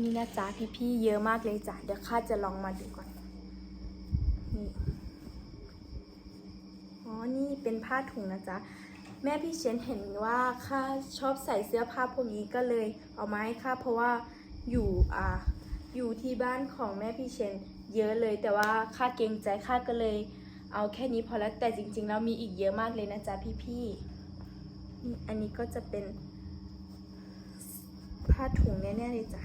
นี่นะจ๊ะพี่ๆเยอะมากเลยจ้ะเดี๋ยวข้าจะลองมาดูก่อนนี่อ๋อนี่เป็นผ้าถุงนะจ๊ะแม่พี่เชนเห็นว่าข้าชอบใส่เสื้อผ้าพวกนี้ก็เลยเอามาให้ข้าเพราะว่าอยู่อ่าอยู่ที่บ้านของแม่พี่เชนเยอะเลย แต่ว่าข้าเกรงใจข้าก็เลย เอาแค่นี้พอแล้วแต่จริงๆแล้วมีอีกเยอะมากเลยนะจ๊ะพี่ๆนี่อันนี้ก็จะเป็นผ้าถุงแน่ๆเลยจ้ะ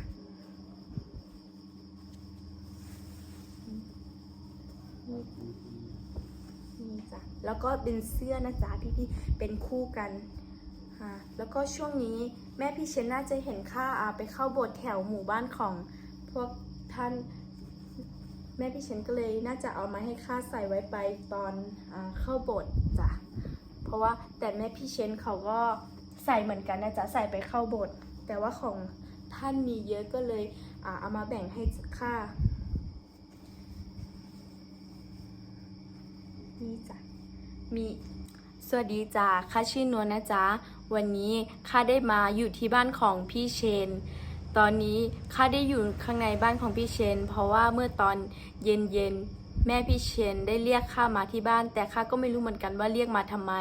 นี่จ้ะแล้วก็เป็นเสื้อนะจ๊ะพี่ๆเป็นคู่กันอ่าแล้วก็ช่วงนี้แม่พี่เชนน่าจะเห็นค่าอาไปเข้าโบสถ์แถวหมู่บ้านของพวกท่านแม่พี่เชนก็เลยน่าจะเอามาให้ค่าใส่ไว้ไปตอนอเข้าโบสถ์จ้ะเพราะว่าแต่แม่พี่เชนเขาก็ใส่เหมือนกันนะจ๊ะใส่ไปเข้าโบสถ์แต่ว่าของท่านมีเยอะก็เลยอเอามาแบ่งให้ค่าีจ้ะมีสวัสดีจ้าข้าชื่อนวลนะจ๊ะ วันนี้ข้าได้มาอยู่ที่บ้านของพี่เชน ตอนนี้ข้าได้อยู่ข้างในบ้านของพี่เชน เพราะว่าเมื่อตอนเย็นเย็นๆแม่พี่เชนได้เรียกข้ามาที่บ้าน แต่ข้าก็ไม่รู้เหมือนกันว่าเรียกมาทำไม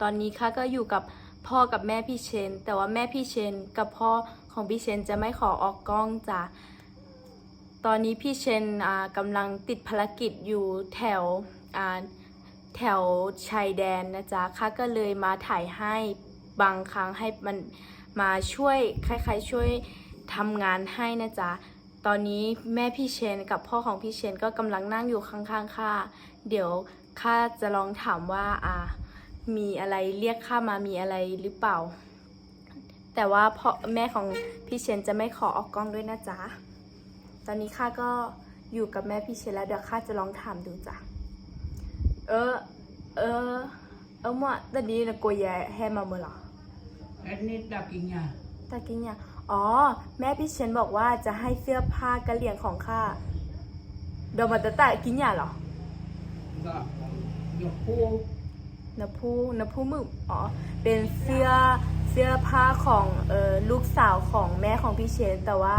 ตอนนี้ข้าก็อยู่กับพ่อกับแม่พี่เชน แต่ว่าแม่พี่เชนกับพ่อของพี่เชนจะไม่ขอออกกล้องจ้ะ ตอนนี้พี่เชนอ่ากำลังติดภารกิจอยู่แถวอ่า แถวชายแดนนะจ๊ะข้าก็เลยมาถ่ายให้บางครั้งให้มันมาช่วยคล้ายๆช่วยทำงานให้นะจ๊ะตอนนี้แม่พี่เชนกับพ่อของพี่เชนก็กำลังนั่งอยู่ข้างๆข้าเดี๋ยวข้าจะลองถามว่าอ่ามีอะไรเรียกข้ามามีอะไรหรือเปล่า แต่ว่าพ่อแม่ของพี่เชนจะไม่ขอออกกล้องด้วยนะจ๊ะ ตอนนี้ข้าก็อยู่กับแม่พี่เชนแล้วเดี๋ยวข้าจะลองถามดูจ้ะ เออเออเออมั่วตอนนี้นะกูแย่แฮมาเมื่อหรอ Ini dagingnya. ตะกี้เนี่ยอ๋อ แม่พี่เชนบอกว่าจะให้เสื้อผ้ากะเหลี่ยงของข้าเดี๋ยวมาตะตะกินยาเหรอ Enggak. Nyepu. นพูนพูมึกอ๋อ เป็นเสื้อเสื้อผ้าของเออลูกสาวของแม่ของพี่เชนแต่ว่า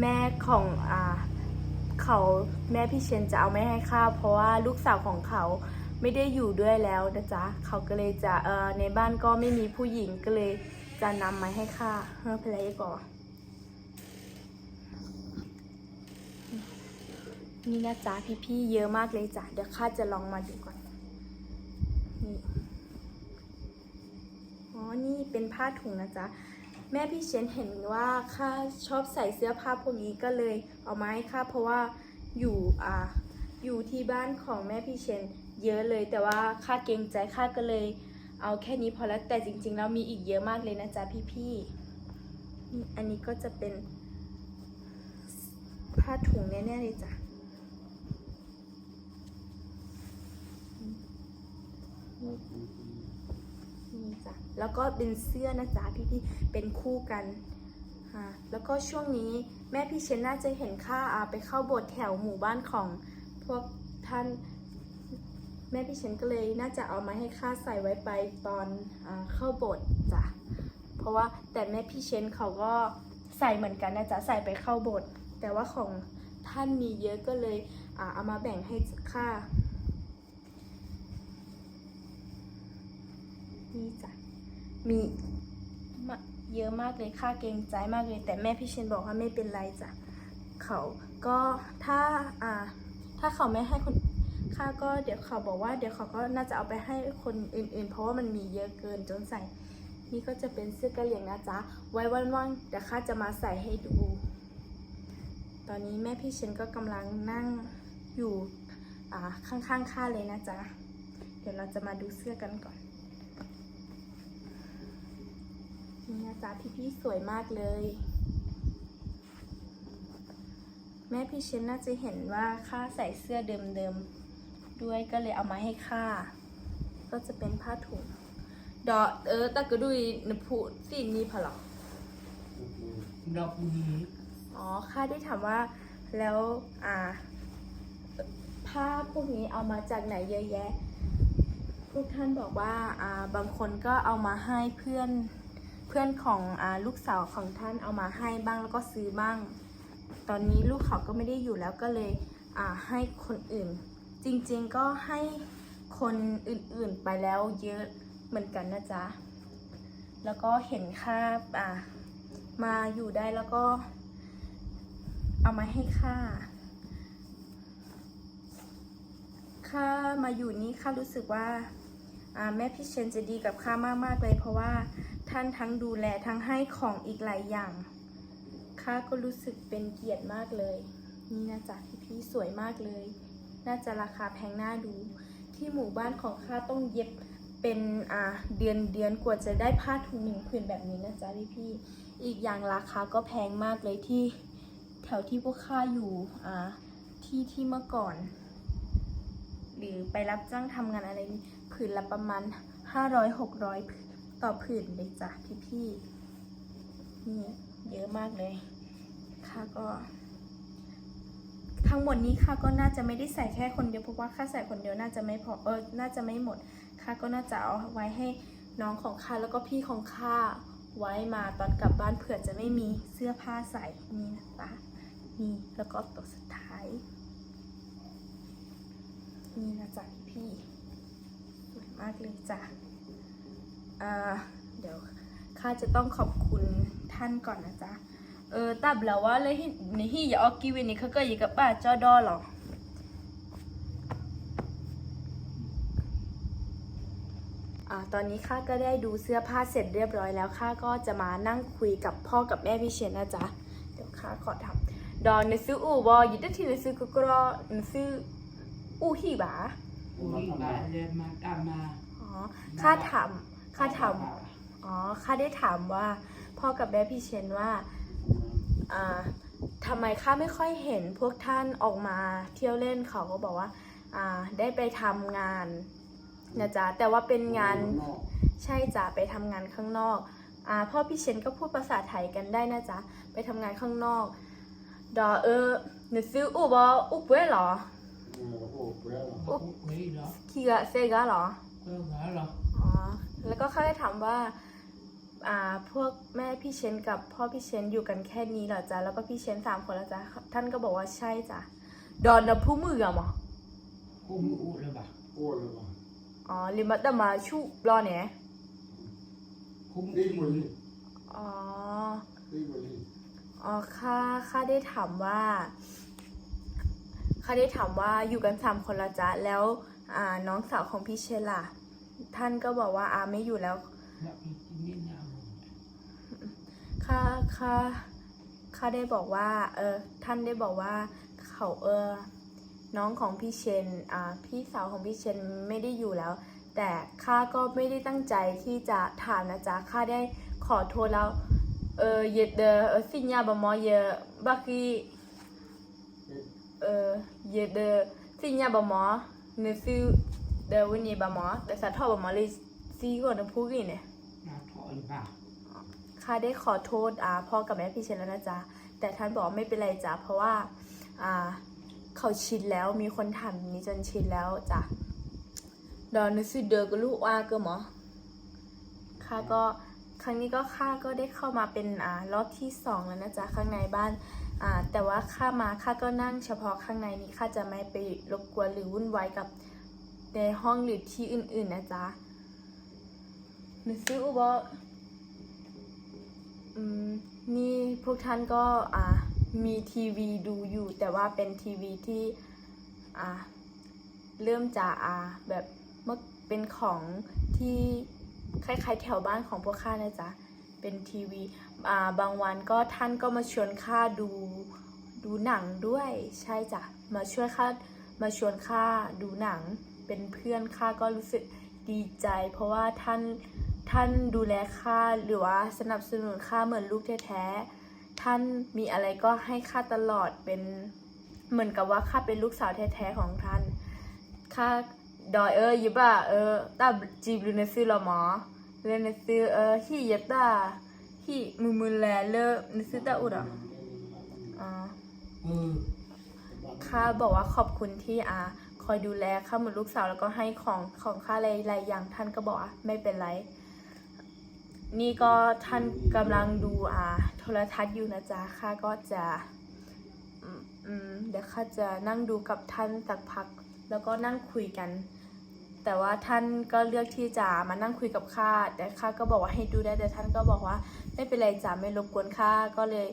แม่ของอ่า เขาแม่พี่เชนจะเอาไม่ให้ข้าเพราะว่าลูกสาวของเขาไม่ได้อยู่ด้วยแล้วนะจ๊ะเขาก็เลยจะเออในบ้านก็ไม่มีผู้หญิงก็เลยจะนำมาให้ข้าเฮ้อเพลย์ก่อนนี่นะจ๊ะพี่ๆเยอะมากเลยจ้ะเดี๋ยวข้าจะลองมาดูก่อนนี่อ๋อนี่เป็นผ้าถุงนะจ๊ะแม่พี่เชนเห็นว่าข้าชอบใส่เสื้อผ้าพวกนี้ก็เลยเอามาให้ข้าเพราะว่า อยู่อ่าอยู่ที่บ้านของแม่พี่เชนเยอะเลย แต่ว่าข้าเกรงใจข้าก็เลย เอาแค่นี้พอแล้วแต่จริงๆแล้วมีอีกเยอะมากเลยนะจ๊ะพี่ๆนี่อันนี้ก็จะเป็นผ้าถุงแน่ๆเลยจ้ะนี่จ้ะแล้วก็เป็นเสื้อนะจ๊ะพี่พี่ๆเป็นคู่กัน อ่าแล้วก็ช่วงนี้แม่พี่เชนน่าจะเห็นค่าอาไปเข้าโบสถ์แถวหมู่บ้านของพวกท่านแม่พี่เชนก็เลยน่าจะเอามาให้ค่าใส่ไว้ไปตอนอเข้าโบสถ์จ้ะเพราะว่าแต่แม่พี่เชนเขาก็ใส่เหมือนกันนะจ๊ะใส่ไปเข้าโบสถ์แต่ว่าของท่านมีเยอะก็เลยเอามาแบ่งให้ค่านี่จ้ะมี เยอะมากเลยค่าเกรงใจมากเลย แต่แม่พี่เชนบอกว่าไม่เป็นไรจ้ะเขาก็ถ้าอ่าถ้าเขาไม่ให้คนค่าก็เดี๋ยวเขาบอกว่าเดี๋ยวเขาก็น่าจะเอาไปให้คนอื่นๆ เพราะว่ามันมีเยอะเกินจนใส่ นี่ก็จะเป็นเสื้อกะเหรี่ยงนะจ๊ะ ไว้ว่างๆเดี๋ยวข้าจะมาใส่ให้ดู ตอนนี้แม่พี่เชนก็กำลังนั่งอยู่อ่าข้างๆข้าเลยนะจ๊ะ เดี๋ยวเราจะมาดูเสื้อกันก่อน นี่นะจ๊ะพี่ๆสวยมากเลย แม่พี่เชนน่าจะเห็นว่าข้าใส่เสื้อเดิมๆด้วยก็เลยเอามาให้ข้าก็จะเป็นผ้าถุงดอกเออตะกระดุยนพูสีนี้พะเหรอ Dok bunyi. อ๋อข้าได้ถามว่าแล้วอ่าผ้าพวกนี้เอามาจากไหนเยอะแยะพวกท่านบอกว่าอ่าบางคนก็เอามาให้เพื่อน เพื่อนของอลูกสาวของท่านเอามาให้บ้างแล้วก็ซื้อบ้าง ตอนนี้ลูกเขาก็ไม่ได้อยู่แล้วก็เลยให้คนอื่น จริงๆก็ให้คนอื่นๆไปแล้วเยอะเหมือนกันนะจ๊ะ แล้วก็เห็นค่าอ่ามาอยู่ได้แล้วก็ เอามาให้ค่า ค่ามาอยู่นี่ค่ารู้สึกว่าอ่าแม่พี่เชนจะดีกับข้ามากๆเลยเพราะว่า ท่านทั้งดูแลทั้งให้ของอีกหลายอย่างข้าก็รู้สึกเป็นเกียรติมากเลย นี่นะจ๊ะพี่พี่สวยมากเลย น่าจะราคาแพงน่าดู ที่หมู่บ้านของข้าต้องเย็บเป็นอ่าเดือนเดือนกว่าจะได้ผ้าถุงหนึ่งผืนแบบนี้นะจ๊ะพี่พี่อีกอย่างราคาก็แพงมากเลยที่แถวที่พวกข้าอยู่อ่าที่ที่เมื่อก่อน หรือไปรับจ้างทำงานอะไรนี่ผืนละประมาณ500-600 ต่อผืนเลยจ้ะพี่พี่ๆนี่เยอะมากเลย ค่าก็ ทั้งหมดนี้ค่าก็น่าจะไม่ได้ใส่แค่คนเดียวเพราะว่าค่าใส่คนเดียวน่าจะไม่พอเออน่าจะไม่หมด ค่าก็น่าจะเอาไว้ให้น้องของข้าแล้วก็พี่ของข้าไว้มาตอนกลับบ้านเผื่อจะไม่มีเสื้อผ้าใส่นี่นะจ๊ะนี่แล้วก็ตัวสุดท้ายนี่นะจ๊ะพี่สวยมากเลยจ้ะ เดี๋ยวข้าจะต้องขอบคุณท่านก่อนนะจ๊ะ เออตับแล้วว่าเลยที่ในที่อย่าออกกีเวนนี่เขาก็อยู่กับป้าจอดอหรออ่าตอนนี้ข้าก็ได้ดูเสื้อผ้าเสร็จเรียบร้อยแล้วข้าก็จะมานั่งคุยกับพ่อกับแม่พี่เชนนะจ๊ะ เดี๋ยวข้าขอทำดอนในซื้ออู่บอยิดที่ในซื้อกุกรอในซื้ออู่ฮีบาอุ้ยบาเลยมาตามมา อ๋อข้าถาม ข้าถามอ๋อข้าได้ถามว่า พ่อกับแม่พี่เชนว่าอ่าทำไมข้าไม่ค่อยเห็นพวกท่านออกมาเที่ยวเล่นเขาก็บอกว่าอ่าได้ไปทำงานนะจ๊ะแต่ว่าเป็นงานใช่จ้ะไปทำงานข้างนอกอ่าพ่อพี่เชนก็พูดภาษาไทยกันได้นะจ๊ะไปทำงานข้างนอกดอเออหนูซื้ออุบออุบเว้ยเหรออุ้ยเหรอคีกะเซกะเหรอเออเหรออ๋อ แล้วก็เขาได้ถามว่าอ่าพวกแม่พี่เชนกับพ่อพี่เชนอยู่กันแค่นี้เหรอจ๊ะแล้วก็พี่เชนสามคนแล้วจ๊ะท่านก็บอกว่าใช่จ้ะดอนนะผู้มืออะหมอกูมืออุ้เลยป่ะอ๋อลิมาแต่มาชุรอเนี่ยกูมืออ๋ออ๋อค่าค่าได้ถามว่าค่าได้ถามว่าอยู่กันสามคนละจ๊ะแล้วอ่าน้องสาวของพี่เชนล่ะ ท่านก็บอกว่าอาไม่อยู่แล้วแล้วอีกนิดนะข้าข้าข้าได้บอกว่า เออ ท่านได้บอกว่าเขาเออ น้องของพี่เชน อ่า พี่สาวของพี่เชนไม่ได้อยู่แล้ว แต่ข้าก็ไม่ได้ตั้งใจที่จะถามนะจ๊ะ ข้าได้ขอโทษแล้ว เออ เยดเดอเออสิญญาบมอเยบักกี้เออ เยดเดอสิญญาบมอเนซู เดวินีบมอแต่สะทอบมอเลยซีก่อนนะพูดกี่เนี่ยนาถอยป่ะข้าได้ขอโทษอ่าพ่อกับแม่พี่เชนแล้วนะจ๊ะแต่ท่านบอกว่าไม่เป็นไรจ้ะเพราะว่าอ่าเขาชินแล้วมีคนถามอย่างนี้จนชินแล้วจ้ะดอนนึกสิเดอกับลูกว่าเก็หมอข้าก็ครั้งนี้ก็ข้าก็ได้เข้ามาเป็นอ่ารอบที่สองแล้วนะจ๊ะข้างในบ้านอ่าแต่ว่าข้ามาข้าก็นั่งเฉพาะข้างในนี้ข้าจะไม่ไปรบกวนหรือวุ่นวายกับ ในห้องหรือที่อื่นๆนะจ๊ะหนึกสิอุบอืมนี่พวกท่านก็อ่ามีทีวีดูอยู่ แต่ว่าเป็นทีวีที่อ่าเริ่มจากอ่าแบบเมื่อเป็นของที่คล้ายๆแถวบ้านของพวกข้านะจ๊ะ เป็นทีวีอ่าบางวันก็ท่านก็มาชวนข้าดูดูหนังด้วยใช่จ้ะ มาช่วยข้ามาชวนข้าดูหนัง เป็นเพื่อนข้าก็รู้สึกดีใจ เพราะว่าท่านท่านดูแลข้าหรือว่าสนับสนุนข้าเหมือนลูกแท้ๆท่านมีอะไรก็ให้ข้าตลอดเป็นเหมือนกับว่าข้าเป็นลูกสาวแท้ๆของท่านข้าดอยเออยิบะเออตาจีบลูนซื้อละหมอเลนซื้อเออฮีเยตาฮีมือมือแลเลนซื้อตาอุดอะอ๋อเออข้าบอกว่าขอบคุณที่อาค อยดูแลข้าเหมือนลูกสาวแล้วก็ให้ของของข้าหลายๆอย่างท่านก็บอกว่าไม่เป็นไร นี่ก็ท่านกำลังดูอ่าโทรทัศน์อยู่นะจ๊ะข้าก็จะอืมเดี๋ยวข้าจะนั่งดูกับท่านสักพัก แล้วก็นั่งคุยกัน แต่ว่าท่านก็เลือกที่จะมานั่งคุยกับข้าแต่ข้าก็บอกว่าให้ดูได้แต่ท่านก็บอกว่า ไม่เป็นไรจ้ะไม่รบกวนข้าก็เลย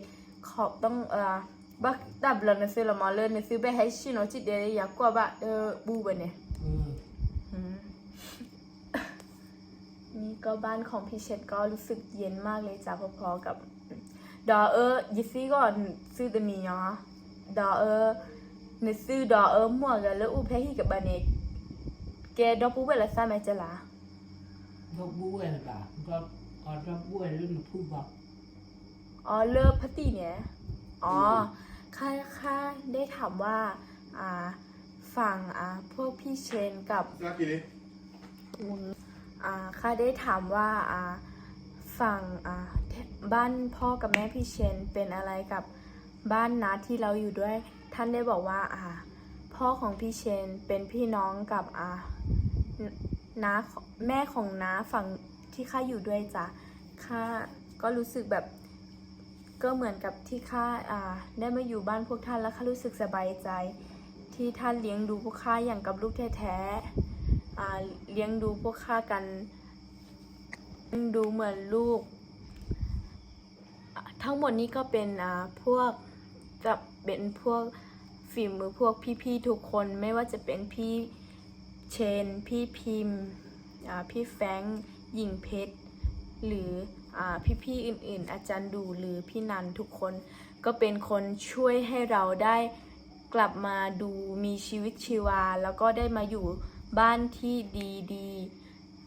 ขอบต้องเออ บักดับแล้วนะซื้อละมอเลยนะซื้อไปให้ชิโนจิเดยอยากกว่าบะเดอบูบะเนี่ยเอออืมนี่ก็บ้านของพี่เชษก็รู้สึกเย็นมากเลยจ้ะพอๆกับ ดอเออยิซี่ก่อนซื้อตัวนี้เนาะดอเออในซื้อดอเออมั่วกันแล้วอูเพฮีกับบาเนกแกดอปูเวลาซาแมจะละดอกบัวน่ะป่ะดอกอ๋อดอกบัวเรื่องผู้บอกอ๋อเลิฟพัตตี้เนี่ยอ๋อ ค่าค่าได้ถามว่าอ่าฝั่งอ่าพวกพี่เชนกับ Sakit อ่าข้าได้ถามว่าอ่าฝั่งอ่าเทบ้านพ่อกับแม่พี่เชนเป็นอะไรกับบ้านน้าที่เราอยู่ด้วย ท่านได้บอกว่าอ่าพ่อของพี่เชนเป็นพี่น้องกับอ่าน้าแม่ของน้าฝั่งที่ข้าอยู่ด้วยจ้ะข้าก็รู้สึกแบบ ก็เหมือนกับที่ข้าอ่าได้มาอยู่บ้านพวกท่านแล้วข้ารู้สึกสบายใจ ที่ท่านเลี้ยงดูพวกข้าอย่างกับลูกแท้ๆอ่าเลี้ยงดูพวกข้ากันเลี้ยงดูเหมือนลูก ทั้งหมดนี้ก็เป็นอ่าพวกกับเป็นพวกฝีมือพวกพี่ๆทุกคนไม่ว่าจะเป็นพี่เชน พี่พิมพ์พี่แฟงหญิงเพชร หรือ พี่ๆอื่นๆ อาจารย์ดูหรือพี่นันทุกคนก็เป็นคนช่วยให้เราได้กลับมาดูมีชีวิตชีวา แล้วก็ได้มาอยู่บ้านที่ดี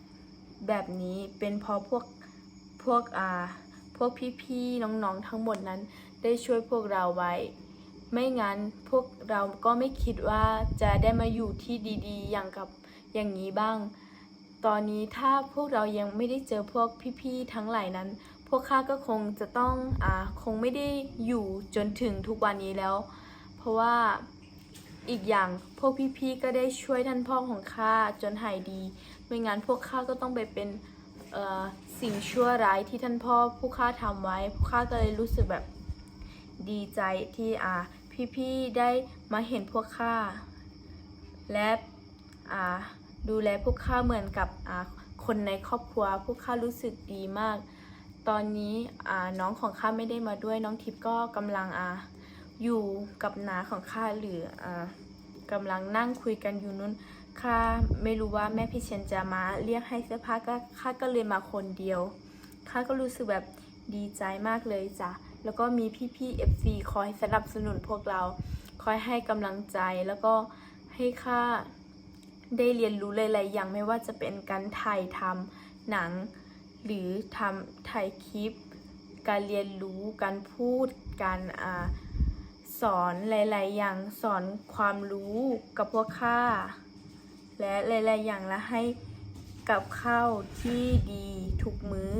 ๆ แบบนี้เป็นเพราะพวกพวกอ่าพวกพี่ๆน้องๆทั้งหมดนั้นได้ช่วยพวกเราไว้ ไม่งั้นพวกเราก็ไม่คิดว่าจะได้มาอยู่ที่ดีๆ อย่างกับอย่างนี้บ้าง ตอนนี้ถ้าพวกเรายังไม่ได้เจอพวกพี่ๆทั้งหลายนั้น พวกข้าก็คงจะต้องอ่าคงไม่ได้อยู่จนถึงทุกวันนี้แล้ว เพราะว่าอีกอย่างพวกพี่ๆก็ได้ช่วยท่านพ่อของข้าจนหายดี ไม่งั้นพวกข้าก็ต้องไปเป็นเอ่อสิ่งชั่วร้ายที่ท่านพ่อพวกข้าทำไว้พวกข้าก็เลยรู้สึกแบบดีใจที่อ่าพี่ๆได้มาเห็นพวกข้าและอ่า ดูแลพวกข้าเหมือนกับคนในครอบครัว พวกข้ารู้สึกดีมาก ตอนนี้น้องของข้าไม่ได้มาด้วย น้องทิพย์ก็กำลังออยู่กับน้าของข้าหรืออ่ากำลังนั่งคุยกันอยู่นู้นข้าไม่รู้ว่าแม่พี่เชนจะมาเรียกให้เสื้อผ้าก็ข้าก็เลยมาคนเดียวข้าก็รู้สึกแบบดีใจมากเลยจ้ะแล้วก็มีพี่ๆ FC คอยสนับสนุนพวกเรา คอยให้กำลังใจแล้วก็ให้ข้า ได้เรียนรู้หลายๆอย่างไม่ว่าจะเป็นการถ่ายทำหนัง หรือทำถ่ายคลิป การเรียนรู้การพูดการอ่าสอนหลาย ๆ อย่างสอนความรู้กับพวกข้าและหลาย ๆ อย่างและให้กับข้าวที่ดีทุกมือ้อ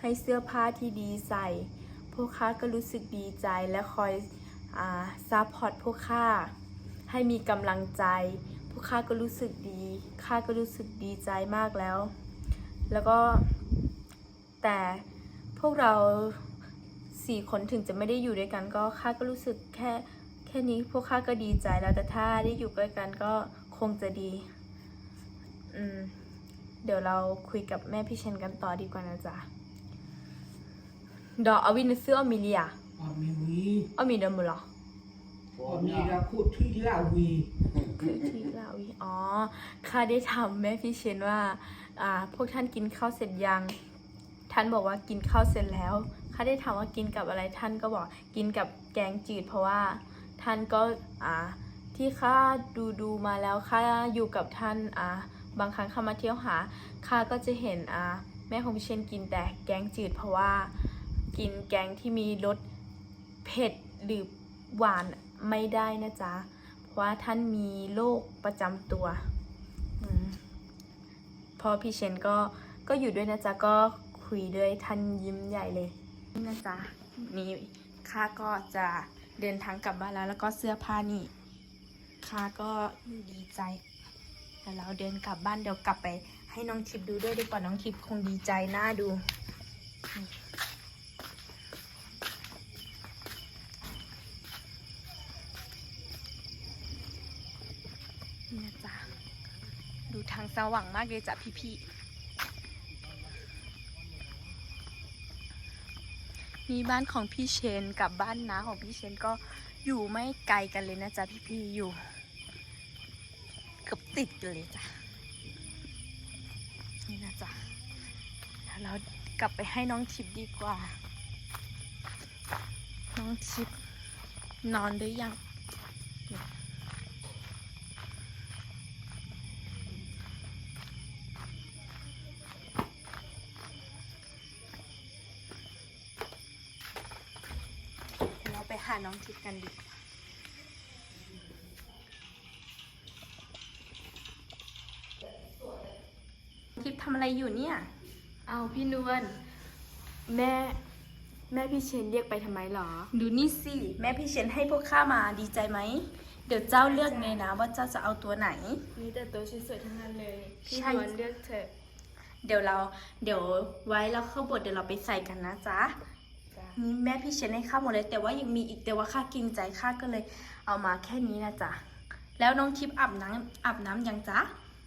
ให้เสื้อผ้าที่ดีใส่ พวกข้าก็รู้สึกดีใจและคอยอาซัพพอร์ตพวกข้าให้มีกำลังใจ ข้าก็รู้สึกดีข้าก็รู้สึกดีใจมากแล้ว แล้วก็แต่พวกเราสี่คนถึงจะไม่ได้อยู่ด้วยกันก็ข้าก็รู้สึกแค่แค่นี้พวกข้าก็ดีใจแล้วแต่ถ้าได้อยู่ใกล้กันก็คงจะดีอืมเดี๋ยวเราคุยกับแม่พี่เชนกันต่อดีกว่านะจ๊ะดอกอวินซื้ออมิเลียอ๋อมีวีอมิเดมุลออ๋อมีเราพูดที่ลาวี คือที่ลาวีอ๋อข้าได้ถามแม่พี่เชนว่า อ่า พวกท่านกินข้าวเสร็จยัง ท่านบอกว่ากินข้าวเสร็จแล้วข้าได้ถามว่ากินกับอะไรท่านก็บอกกินกับแกงจืด เพราะว่าท่านก็อ่าที่ข้าดูดูมาแล้วข้าอยู่กับท่านอ่าบางครั้งข้ามาเที่ยวหาข้าก็จะเห็นอ่าแม่ของพี่เชนกินแต่แกงจืด เพราะว่ากินแกงที่มีรสเผ็ดหรือหวานไม่ได้นะจ๊ะเพราะ ว่าท่านมีโรคประจำตัวอพอพี่เชนก็ก็อยู่ด้วยนะจ๊ะก็คุยด้วยท่านยิ้มใหญ่เลยนี่นะจ๊ะนี่ข้าก็จะเดินทางกลับบ้านแล้ว แล้วก็เสื้อผ้านี่ข้าก็ดีใจแต่เราเดินกลับบ้านเดี๋ยวกลับไป ให้น้องทิพย์ดูด้วยดีกว่าน้องทิพย์คงดีใจหน่าดูนี่ ทาง สว่างมากเลยจ้ะพี่ๆนี่บ้านของพี่เชนกับบ้านน้าของพี่เชนก็อยู่ไม่ไกลกันเลยนะจ๊ะพี่ๆอยู่เกือบติดกันเลยจ้ะนี่นะจ๊ะเดี๋ยวเรากลับไปให้น้องทิพย์ดีกว่า น้องทิพย์นอนหรือยัง เดี๋ยวเราไปหาน้องทิพย์ กันดีกว่าทิพย์ทำอะไรอยู่เนี่ย เอาพี่นวล แม่ แม่พี่เชนเรียกไปทำไมหรอ ดูนี่สิ แม่พี่เชนให้พวกข้ามาดีใจไหม เดี๋ยวเจ้าเลือกเลยนะว่าเจ้าจะเอาตัวไหน มีแต่ตัวสวยๆทั้งนั้นเลย พี่ใช่นวลเลือกเถอะ เดี๋ยวเรา เดี๋ยวไว้เราเข้าบทเดี๋ยวเราไปใส่กันนะจ๊ะ จ้ะนี่แม่พี่เชนให้ข้าหมดเลย แต่ว่ายังมีอีกแต่ว่าข้าเกินใจข้าก็เลยเอามาแค่นี้นะจ๊ะแล้วน้องทิพย์อาบน้ำอาบน้ำยังจ๊ะ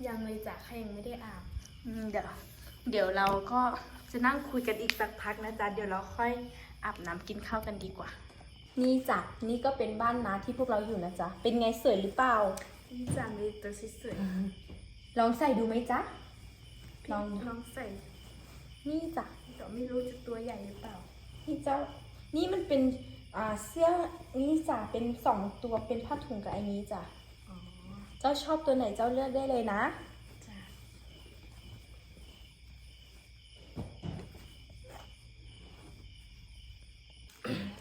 ยังเลยจ้ะข้ายังไม่ได้อาบอืมเดี๋ยวเดี๋ยวเราก็จะนั่งคุยกันอีกสักพักนะจ๊ะเดี๋ยวเราค่อยอาบน้ำกินข้าวกันดีกว่า นี่จ้ะนี่ก็เป็นบ้านนาที่พวกเราอยู่นะจ๊ะเป็นไงสวยหรือเปล่านี่จ้ะมีตัวสวยลองใส่ดูไหมจ๊ะๆลองลองใส่ นี่จ้ะแต่ไม่รู้จะตัวใหญ่หรือเปล่า นี่เจ้า นี่มันเป็นอ่าเสื้อนี่จ้ะเป็นสองตัวเป็นผ้าถุงกับไอ้นี้จ้ะอ๋อเจ้าชอบตัวไหนเจ้าเลือกได้เลยนะ จ้ะ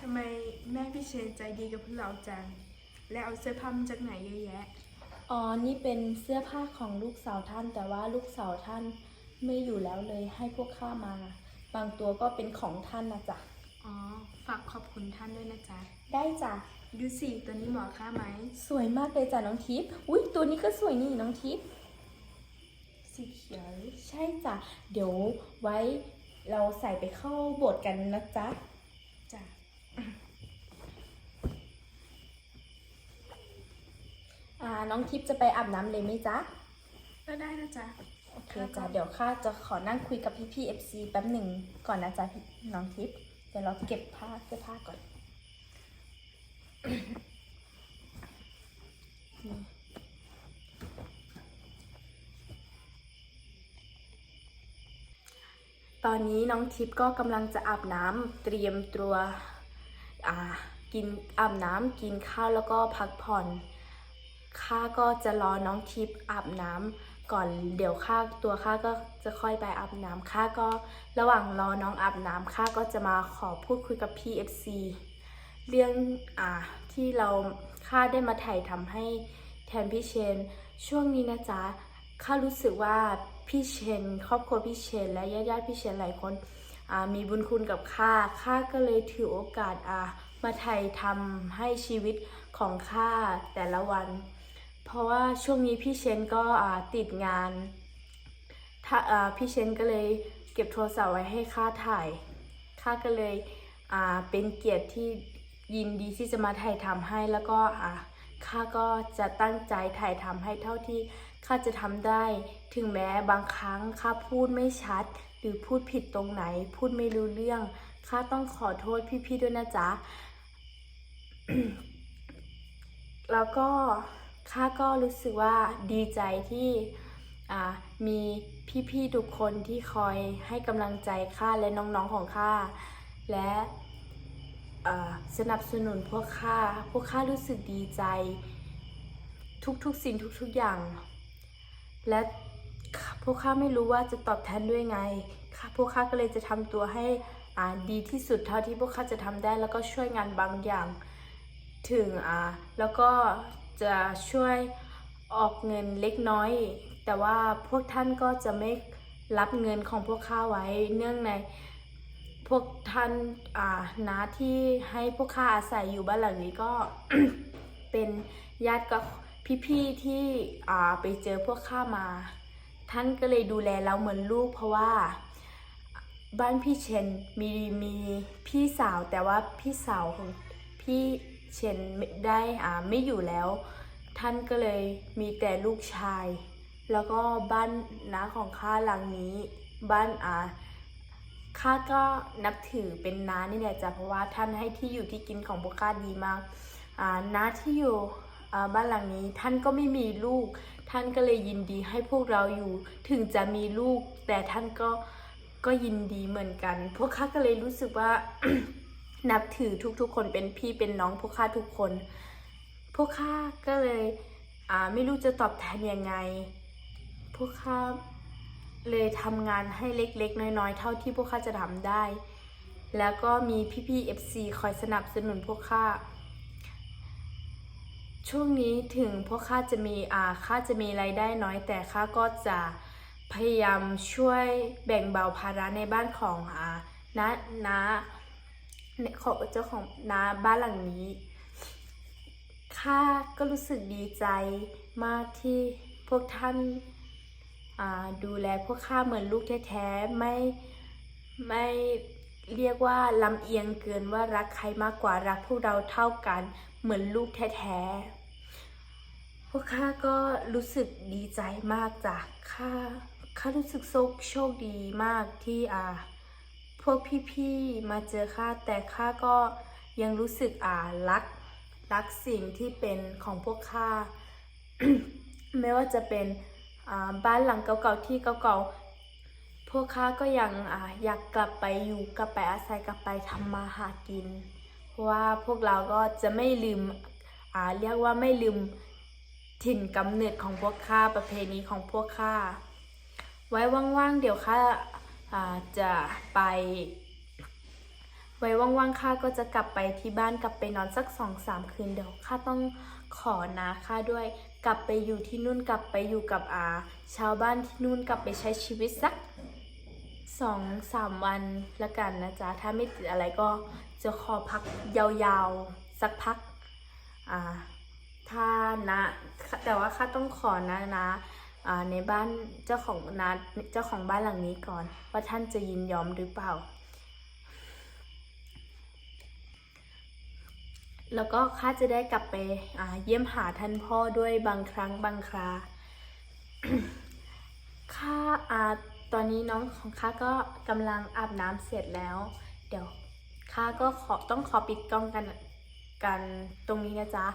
ทำไมแม่พี่เชนใจดีกับพวกเราจัง และเอาเสื้อผ้ามาจากไหนเยอะแยะ อ๋อ นี่เป็นเสื้อผ้าของลูกสาวท่าน แต่ว่าลูกสาวท่านไม่อยู่แล้วเลยให้พวกข้ามา บางตัวก็เป็นของท่านนะจ๊ะ อ๋อ ฝากขอบคุณท่านด้วยนะจ๊ะ ได้จ้ะ ดูสิ ตัวนี้เหมาะค่าไหม สวยมากเลยจ้ะน้องทิพย์อุ้ยตัวนี้ก็สวยนี่น้องทิพย์สีเขียว ใช่จ้ะ เดี๋ยวไว้เราใส่ไปเข้าโบทกันนะจ๊ะ จ้ะ อ่า น้องทิพย์จะไปอาบน้ำเลยไหมจ๊ะ ก็ได้นะจ๊ะ โอเคจ้ะ เดี๋ยวข้าจะขอนั่งคุยกับพี่พี่เอฟซีแป๊บหนึ่งก่อนนะจ๊ะพี่น้องทิพย์เดี๋ยวเราเก็บผ้าเสื้อผ้าก่อนตอนนี้น้องทิพย์ก็กำลังจะอาบน้ำเตรียมตัวกินอาบน้ำกินข้าวแล้วก็พักผ่อนข้าก็จะรอน้องทิพย์อาบน้ำ ก่อนเดี๋ยวข้าตัวข้าก็จะค่อยไปอาบน้ำข้าก็ระหว่างรอน้องอาบน้ำข้าก็จะมาขอพูดคุยกับพี่ FC เรื่องอ่าที่เราข้าได้มาถ่ายทำให้แทนพี่เชน ช่วงนี้นะจ๊ะข้ารู้สึกว่าพี่เชน ครอบครัวพี่เชน และญาติญาติพี่เชนหลายคนอ่ามีบุญคุณกับข้าข้าก็เลยถือโอกาสอ่ามาถ่ายทำให้ชีวิตของข้าแต่ละวัน เพราะว่าช่วงนี้พี่เชนก็ติดงานถ้าพี่เชนก็เลยเก็บโทรศัพท์ไว้ให้ข้าถ่ายข้าก็เลยเป็นเกียรติที่ยินดีที่จะมาถ่ายทำให้แล้วก็อ่าข้าก็จะตั้งใจถ่ายทำให้เท่าที่ข้าจะทำได้ ถึงแม้บางครั้งข้าพูดไม่ชัด หรือพูดผิดตรงไหน พูดไม่รู้เรื่องข้าต้องขอโทษพี่ๆด้วยนะจ๊ะแล้วก็ ข้าก็รู้สึกว่าดีใจที่มีพี่ๆทุกคนที่คอยให้กำลังใจข้าและน้องๆของข้าและสนับสนุนพวกข้า พวกข้ารู้สึกดีใจ ทุกๆสิ่งทุกๆอย่าง และพวกข้าไม่รู้ว่าจะตอบแทนด้วยไงข้าพวกข้าก็เลยจะทำตัวให้ดีที่สุดเท่าที่พวกข้าจะทำได้แล้วก็ช่วยงานบางอย่าง ถึงอ่าแล้วก็ จะช่วยออกเงินเล็กน้อย แต่ว่าพวกท่านก็จะไม่รับเงินของพวกข้าไว้เนื่องในพวกท่านอ่านาที่ให้พวกข้าอาศัยอยู่บ้านหลังนี้ก็เป็นญาติกับพี่ๆที่อ่าไปเจอพวกข้ามา ท่านก็เลยดูแลเราเหมือนลูก เพราะว่าบ้านพี่เชนมีมีพี่สาวแต่ว่าพี่สาวของพี่ เชนไม่ได้อ่าไม่อยู่แล้ว ท่านก็เลยมีแต่ลูกชาย แล้วก็บ้านน้าของข้าหลังนี้ บ้านอ่าข้าก็นับถือเป็นน้านี่แหละจ้ะเพราะว่าท่านให้ที่อยู่ที่กินของพวกข้าดีมากอ่าน้าที่อยู่อ่าบ้านหลังนี้ท่านก็ไม่มีลูก ท่านก็เลยยินดีให้พวกเราอยู่ ถึงจะมีลูก แต่ท่านก็ก็ยินดีเหมือนกัน พวกข้าก็เลยรู้สึกว่า นับถือทุกๆ คนเป็นพี่เป็นน้องพวกข้าทุกคน พวกข้าก็เลยอาไม่รู้จะตอบแทนยังไง พวกข้าเลยทำงานให้เล็กๆ น้อยๆ เท่าที่พวกข้าจะทำได้ แล้วก็มีพี่ๆ FC คอยสนับสนุนพวกข้า ช่วงนี้ถึงพวกข้าจะมีอ่าข้าจะมีรายได้น้อยแต่ข้าก็จะพยายามช่วยแบ่งเบาภาระในบ้านของอาน้าน้า ของเจ้าของน้าบ้านหลังนี้ข้าก็รู้สึกดีใจมากที่พวกท่านาดูแลพวกข้าเหมือนลูกแท้ๆไม่ไม่เรียกว่าลำเอียงเกินว่ารักใครมากกว่ารักพวกเราเท่ากันเหมือนลูกแท้ๆพวกข้าก็รู้สึกดีใจมากจ้ะข้าข้ารู้สึกโชคโชคดีมากที่อ่า วกพี่ๆมาเจอข้าแต่ข้าก็ยังรู้สึกอ่ารักรักสิ่งที่เป็นของพวกข้าไม่ว่าจะเป็นบ้านหลังเก่าๆที่เก่าๆพวกข้าก็ยังออยากกลับไปอยู่กลับไปอาศัยกลับไปทำมาหากิน เพราะว่าพวกเราก็จะไม่ลืมอ่าเรียกว่าไม่ลืมถิ่นกำเนิดของพวกข้าประเพณีของพวกข้าไว้ว่างๆเดี๋ยวข้า จะไป ไว้ว่างๆข้าก็จะกลับไปที่บ้านกลับไปนอนสักสองสามคืนเดี๋ยวข้าต้องขอนาข้าด้วย กลับไปอยู่ที่นู่นกลับไปอยู่กับอาชาวบ้านที่นู่นกลับไปใช้ชีวิตสักสองสามวันละกันนะจ๊ะ ถ้าไม่ติดอะไรก็จะขอพักยาวๆ สักพัก อ่า ถ้านะ แต่ว่าข้าต้องขอนะนะอ่า ในบ้านเจ้าของนะเจ้าของบ้านหลังนี้ก่อน ว่าท่านจะยินยอมหรือเปล่า แล้วก็ข้าจะได้กลับไปเยี่ยมหาท่านพ่อด้วยบางครั้งบางคราข้าอาตอนนี้น้องของข้าก็กำลังอาบน้ำเสร็จแล้ว เดี๋ยวข้าก็ขอต้องขอปิดกล้องกัน กันตรงนี้นะจ๊ะ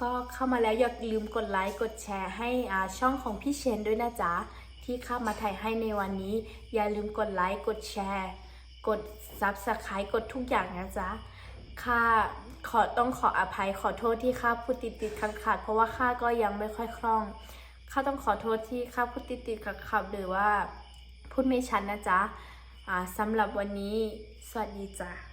ก็เข้ามาแล้วอย่าลืมกดไลค์กดแชร์ให้อ่าช่องของพี่เชนด้วยนะจ๊ะ ที่เข้ามาถ่ายให้ในวันนี้ อย่าลืมกดไลค์กดแชร์ กด Subscribe กดทุกอย่างนะจ๊ะข้าขอต้องขออภัยขอโทษที่ข้าพูดติดติดขัดขัดเพราะว่าข้าก็ยังไม่ค่อยคล่องข้าต้องขอโทษที่ข้าพูดติดติดขัดขัดหรือว่าพูดไม่ชัดนะจ๊ะอ่าสำหรับวันนี้ สวัสดีจ้ะ